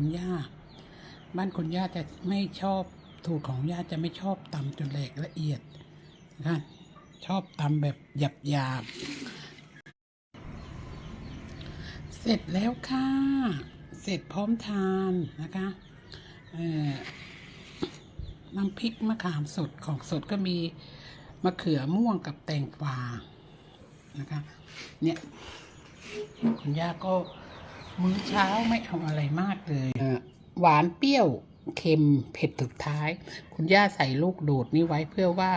คุณย่า บ้านคุณย่าจะไม่ชอบสูตรของย่าจะไม่ชอบตำจนแหลกละเอียดนะคะชอบตำแบบหยาบหยาบเสร็จแล้วค่ะ เสร็จพร้อมทานนะคะน้ำพริกมะขามสดของสดก็มีมะเขือม่วงกับแตงกวานะคะ เนี่ย คุณย่าก็ มื้อเช้าไม่เอาอะไรมากเลยเอ่อหวานเปรี้ยวเค็มเผ็ดสุดท้าย คุณย่าใส่ลูกโดดนี่ไว้เพื่อว่า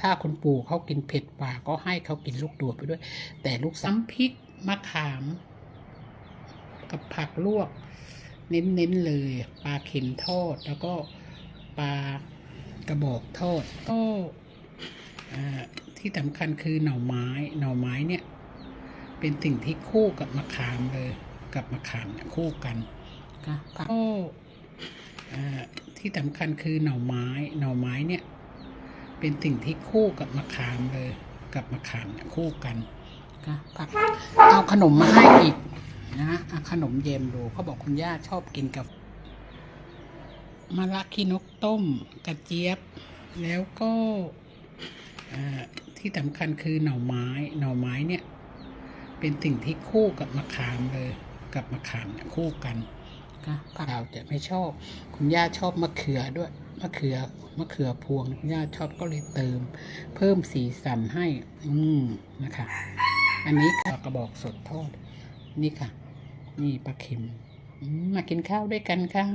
ถ้าคุณปู่เขากินเผ็ดกว่าก็ให้เขากินลูกโดดไปด้วย แต่ลูกซ้ำพริกมะขาม กับผักลวก เน้นๆเลยปลาเข็มทอดแล้วก็ปลากระบอกทอดก็เอ่อที่สำคัญคือหน่อไม้ หน่อไม้เนี่ย เป็นสิ่งที่คู่กับมะขามเลย กับมะขามเนี่ยคู่กันก็ก็เอ่อที่สำคัญคือหน่อไม้หน่อไม้เนี่ย เป็นสิ่งที่คู่กับมะขามเลย กับมะขามเนี่ยคู่กันก็ผักเอาขนมมาให้อีกนะเอาขนมเยมดูเขาบอกคุณย่าชอบกินกับมะระขี้นกต้มกระเจี๊ยบ แล้วก็เอ่อที่สำคัญคือหน่อไม้หน่อไม้เนี่ย เป็นสิ่งที่คู่กับมะขามเลย กับมะขามเนี่ยคู่กันก็เราจะไม่ชอบ คุณย่าชอบมะเขือด้วยมะเขือมะเขือพวงคุณย่าชอบก็เลยเติม เพิ่มสีสันให้ อืมนะคะ อันนี้ค่ะกระบอกสดทอด นี่ค่ะ นี่ปลาเค็มอืมมากินข้าวด้วยกันค่ะ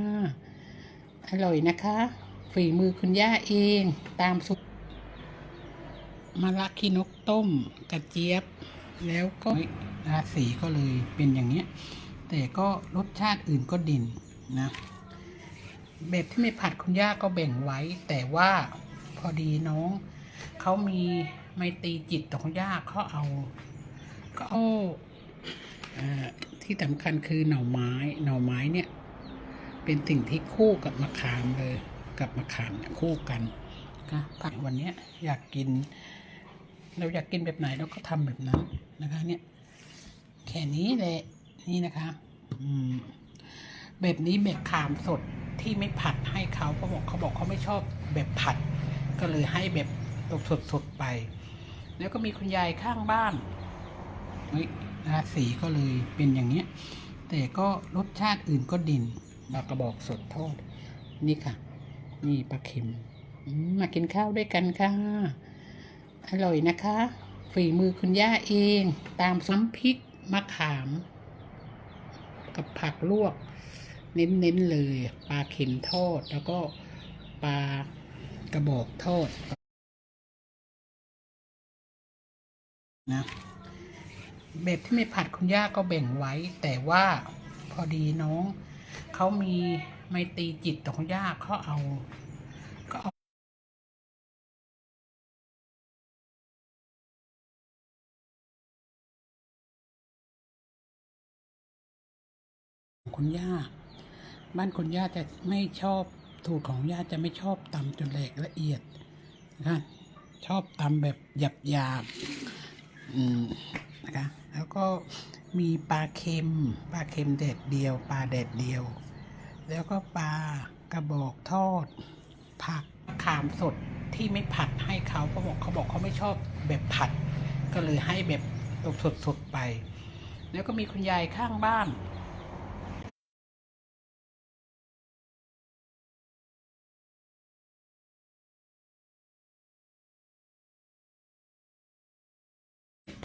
อร่อยนะคะ ฝีมือคุณย่าเองตามสุดมะระขี้นกต้ม กระเจี๊ยบ แล้วก็ราสีก็เลยเป็นอย่างเนี้ย แต่ก็รสชาติอื่นก็ด่นนะแบบที่ไม่ผัดคุณย่าก็แบ่งไว้ แต่ว่าพอดีน้องเขามีไมตีจิตต่อคุณย่าเขาเอาก็เอาที่สำคัญคือหน่อไม้หน่อไม้เนี่ย เป็นสิ่งที่คู่กับมะขามเลย กับมะขามเนี่ยคู่กันก็ผักวันนี้อยากกิน เราอยากกินแบบไหนเราก็ทำแบบนั้นนะคะเนี่ยแค่นี้แหละนี่นะคะ แบบนี้แบบขามสดที่ไม่ผัดให้เขาเขาบอกเขาบอกเขาไม่ชอบแบบผัด ก็เลยให้แบบสดสดๆไป แล้วก็มีคุณยายข้างบ้านเฮ้ยราสีก็เลยเป็นอย่างเนี้ย แต่ก็รสชาติอื่นก็ด่นปลากระบอกสดทอด นี่ค่ะ นี่ปลาเค็มมากินข้าวด้วยกันค่ะ อร่อยนะคะ ฝีมือคุณย่าเอง ตามซ้ำพริกมะขาม กับผักลวก เน้นๆเลยปลาเข็มทอด แล้วก็ปลากระบอกทอดนะแบบที่ไม่ผัดคุณย่าก็แบ่งไว้ แต่ว่าพอดีน้องเขามีไมตีจิตต่อคุณย่าเขาเอา คุณย่า บ้านคุณย่าจะไม่ชอบสูตรของย่าจะไม่ชอบตำจนแหลกละเอียดนะคะชอบตำแบบหยาบหยาบๆอืมนะคะแล้วก็มีปลาเค็มปลาเค็มแดดเดียวปลาแดดเดียว แล้วก็ปลากระบอกทอด ผักขามสดที่ไม่ผัดให้เขาเขาบอกเขาบอกเขาไม่ชอบแบบผัด ก็เลยให้แบบสดๆไป แล้วก็มีคุณยายข้างบ้าน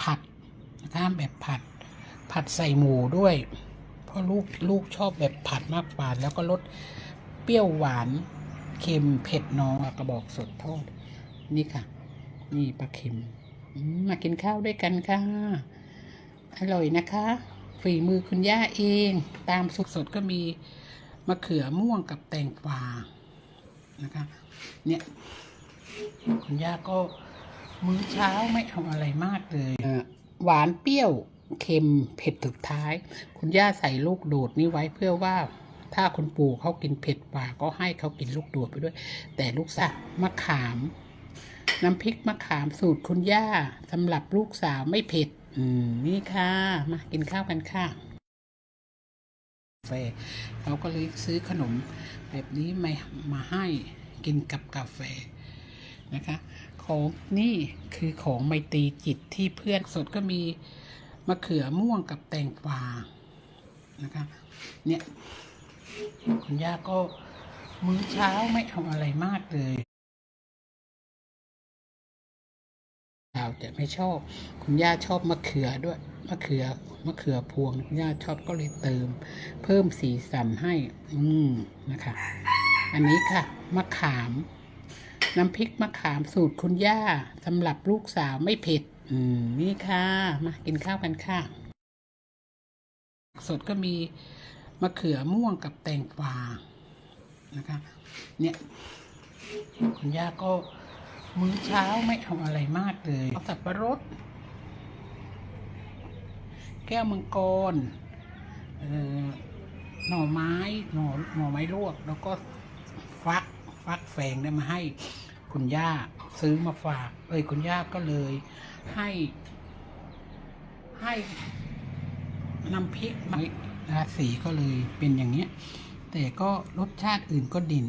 ผัดนะคะแบบผัด ผัดใส่หมูด้วย เพราะลูกลูกชอบแบบผัดมากกว่าแล้วก็ลดเปรี้ยวหวานเค็มเผ็ดน้อยกระบอกสดทอดนี่ค่ะ นี่ปลาเค็มมากินข้าวด้วยกันค่ะ อร่อยนะคะ ฝีมือคุณย่าเอง ตามสุดก็มีมะเขือม่วงกับแตงกวานะคะ เนี่ย คุณย่าก็ มื้อเช้าไม่เอาอะไรมากเลยหวานเปรี้ยวเค็มเผ็ดสุดท้าย คุณย่าใส่ลูกโดดนี่ไว้เพื่อว่าถ้าคุณปู่เขากินเผ็ดกว่าก็ให้เขากินลูกโดดไปด้วย แต่ลูกสาวมะขาม น้ำพริกมะขามสูตรคุณย่าสำหรับลูกสาวไม่เผ็ดอืมนี่ค่ะ มากินข้าวกันค่ะแฟเขาก็เลยซื้อขนมแบบนี้มามาให้กินกับกาแฟนะคะ ของนี่คือของไมตรีจิตที่เพื่อนสดก็มีมะเขือม่วงกับแตงกวานะคะเนี่ยคุณย่าก็มื้อเช้าไม่เอาอะไรมากเลยเราจะไม่ชอบ คุณย่าชอบมะเขือด้วยมะเขือมะเขือพวงคุณย่าชอบก็เลยเติม เพิ่มสีสันให้ อืมนะคะ อันนี้ค่ะมะขาม น้ำพริกมะขามสูตรคุณย่าสำหรับลูกสาวไม่เผ็ดอืมนี่ค่ะ มากินข้าวกันค่ะ สดก็มีมะเขือม่วงกับแตงกวานะคะ เนี่ย คุณย่าก็มื้อเช้าไม่เอาอะไรมากเลยเอาสับปะรด แก้วมังกรหน่อไม้หน่อหน่อไม้ลวก แล้วก็ฟัก ฟักแฝงได้มาให้คุณย่าซื้อมาฝากเอ้ยคุณย่าก็เลยให้ ให้น้ำพริกมาสีก็เลยเป็นอย่างเนี้ย แต่ก็รสชาติอื่นก็ดิ่น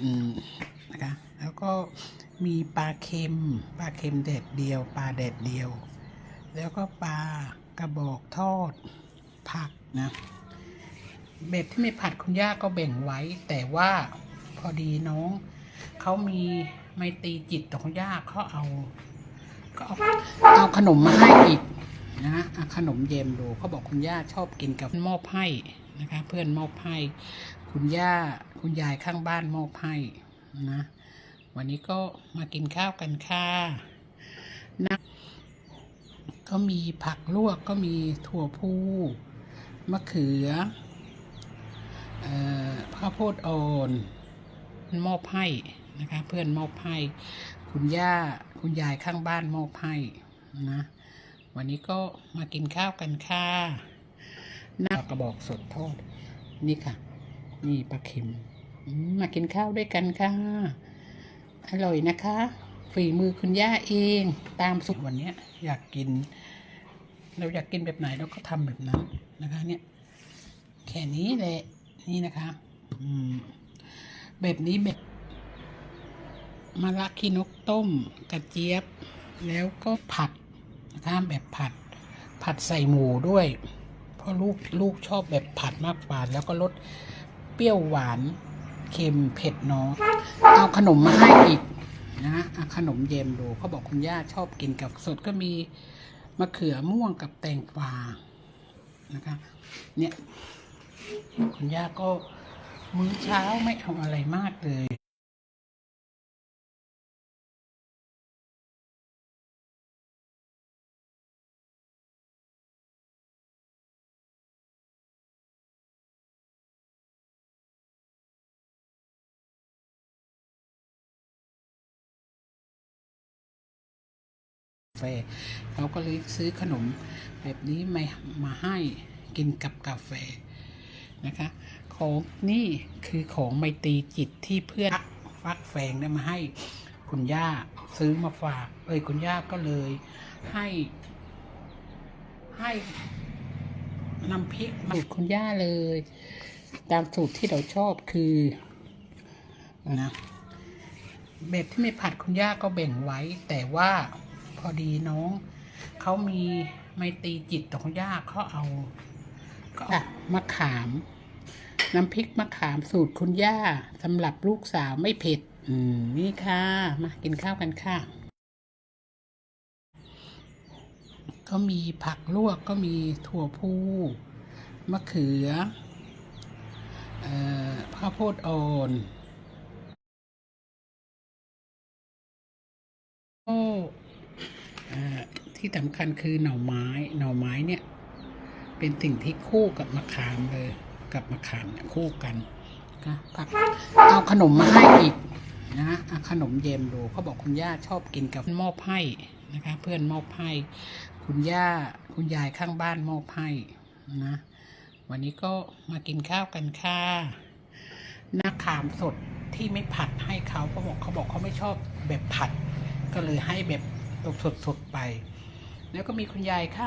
อืมนะคะแล้วก็มีปลาเค็ม ปลาเค็มแดดเดียว ปลาแดดเดียว แล้วก็ปลา กระบอกทอดผักนะแบบที่ไม่ผัดคุณย่าก็แบ่งไว้ แต่ว่าพอดีน้องเขามีไมตีจิตของคุณย่าเขาเอาก็เอาเอาขนมมาให้อีกนะขนมเยมดูเขาบอกคุณย่าชอบกินกับมอบให้นะคะ เพื่อนมอบให้คุณย่าคุณยายข้างบ้านมอบให้นะ วันนี้ก็มากินข้าวกันค่ะนะ ก็มีผักลวกก็มีถั่วพูมะเขือข้าวโพดอ่อนมอบให้นะคะ เพื่อนมอบให้คุณย่าคุณยายข้างบ้านมอบให้นะวันนี้ก็มากินข้าวกันค่ะน้ากระบอกสดทอดนี่ค่ะ นี่ปลาเค็มมากินข้าวด้วยกันค่ะ อร่อยนะคะ ฝีมือคุณย่าเองตามสูตรวันนี้อยากกิน เราอยากกินแบบไหนเราก็ทำแบบนั้นนะคะเนี่ยแค่นี้แหละนี่นะคะอืมแบบนี้แบบมะระขี้นกต้ม กระเจี๊ยบ แล้วก็ผัดนะคะแบบผัด ผัดใส่หมูด้วย เพราะลูกลูกชอบแบบผัดมากกว่าแล้วก็ลดเปรี้ยวหวานเค็มเผ็ดน้อยเอาขนมมาให้อีก นะฮะขนมเยมดูเขาบอกคุณย่าชอบกินกับสดก็มีมะเขือม่วงกับแตงกวานะคะเนี่ยคุณย่าก็มื้อเช้าไม่เอาอะไรมากเลย แฟเขาก็เลยซื้อขนมแบบนี้มามาให้กินกับกาแฟนะคะ ของนี่คือของไมตรีจิตที่เพื่อนฟักแฝงได้มาให้คุณย่าซื้อมาฝากเอ้ยคุณย่าก็เลยให้ ให้น้ำพริกมาสูตรคุณย่าเลย ตามสูตรที่เราชอบคือนะแบบที่ไม่ผัดคุณย่าก็แบ่งไว้แต่ว่า พอดีน้องเขามีไมตีจิตของย่าเขาเอาก็ามะขาม น้ำพริกมะขามสูตรคุณย่าสำหรับลูกสาวไม่เผ็ดอืมนี่ค่ะ มากินข้าวกันค่ะ ก็มีผักลวกก็มีถั่วพูมะเขือเอ่อข้าวโพดอ่อน ก็เอ่อ ที่สำคัญคือหน่อไม้ หน่อไม้เนี่ย เป็นสิ่งที่คู่กับมะขามเลย กับมะขามเนี่ยคู่กันนะผักเอาขนมมาให้อีกนะเอาขนมเยมดูเขาบอกคุณย่าชอบกินกับมอบให้นะคะ เพื่อนมอบให้คุณย่าคุณยายข้างบ้านมอบให้นะวันนี้ก็มากินข้าวกันค่ะหน้าขามสดที่ไม่ผัดให้เขาเขาบอกเขาบอกเขาไม่ชอบแบบผัด ก็เลยให้แบบสดๆไป แล้วก็มีคุณยายข้าง